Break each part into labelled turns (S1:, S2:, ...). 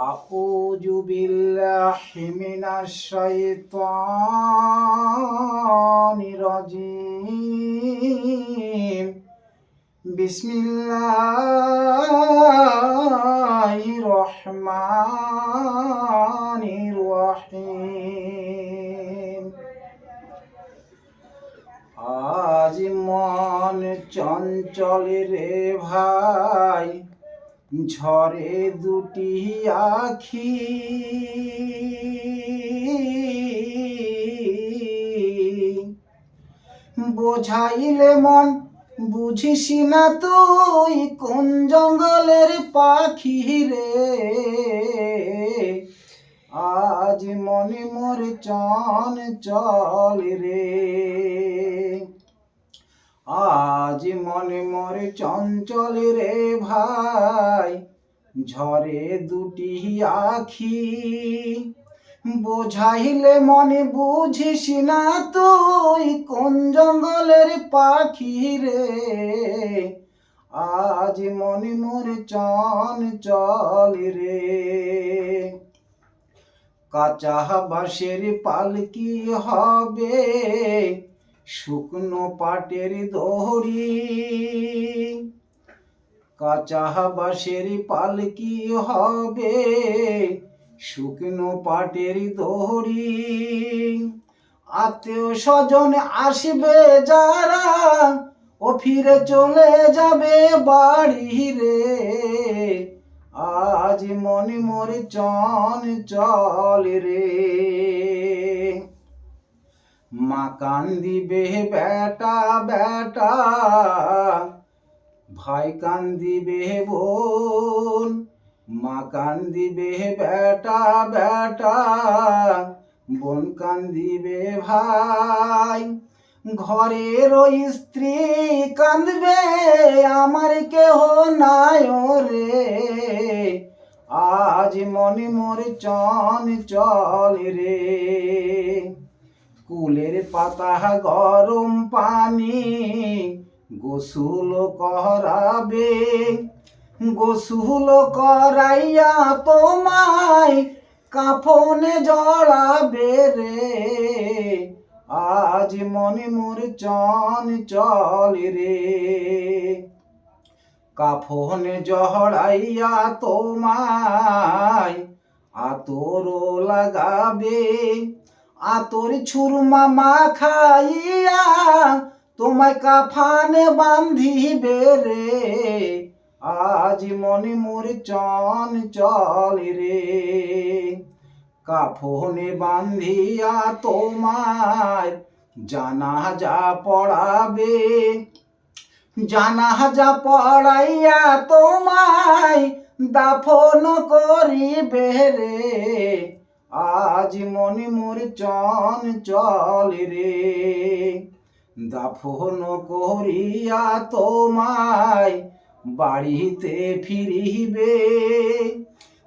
S1: أعوذ بالله من الشيطان الرجيم بسم الله الرحمن الرحيم আজ মন চঞ্চল রে ভাই ঝরে দুটি আখি। বোঝাইলে মন, বুঝিস না তুই কোন জঙ্গলের পাখি রে? আজ মনে মোর চন চল রে। আজ মনে মরে চঞ্চল রে ভাই। ঝরে দুটি আখি। বোঝাইলে মনে বুঝিস না তুই কোন জঙ্গলের পাখি রে। আজ মনে মরে চন চল রে। কাঁচা বাঁশের পালকি হবে? শুকনো পাটের দড়ি। কাঁচা বাঁশের পালকি হবে? শুকনো পাটের দড়ি। আত্মীয় স্বজন আসবে যারা, ও ফিরে চলে যাবে বাড়ি রে। আজ মনে মরে চন চল রে। মা কান্দিবে, বেটা বেটা। ভাই কান্দি কান্দিবে বোন, মা কান্দি কান্দিবে বেটা বেটা, বোন কান্দিবে ভাই। ঘরের স্ত্রী কান্দবে আমার কেহ নাই রে আজ মনে মোরে চন চল রে। কুলের পাতা গরম পানি গোসুল করাবে, গোসুল করাইয়া তোমায় কাফনে জড়াবে রে। আজ মনে মোর চন চল রে। কাফনে জড়াইয়া তোমায় আতর লাগাবে, আতর ছুরমা মা খাইয়া তোমায় কাফানে বান্ধিবে রে। আজ মনে মোর চন চল রে। কাফনে বান্ধিয়া তোমায় জানাজা পড়াবে। জানাজা পড়াইয়া তোমায় দাফন করিবে রে। আজ মনে মোর চন চল রে। দাফন করিয়া তোমায় বাড়িতে ফিরিবে।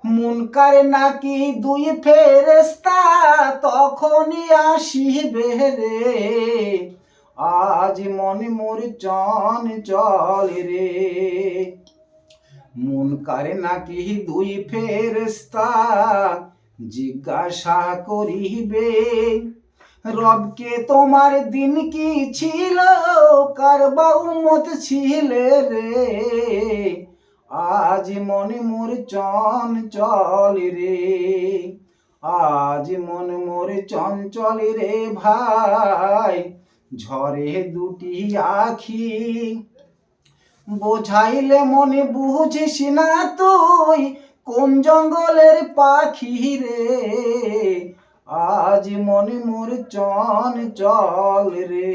S1: মুনকার নাকি দুই ফেরেস্তা তখনই আসিবে রে। আজ মনে মোর চন চল রে মুনকার নাকি দুই ফেরেস্তা জিজ্ঞাসা করিবে। রবকে তোমার দিন কি ছিল? কার মত ছিলে রে? আজ মনে মোর চন চল রে। আজ মন মোর চঞ্চল রে ভাই। ঝরে দুটি আখি। বোঝাইলে মনে বুঝিস না তুই, কোন জঙ্গলের পাখি রে? আজ মনে মোর চন চল রে।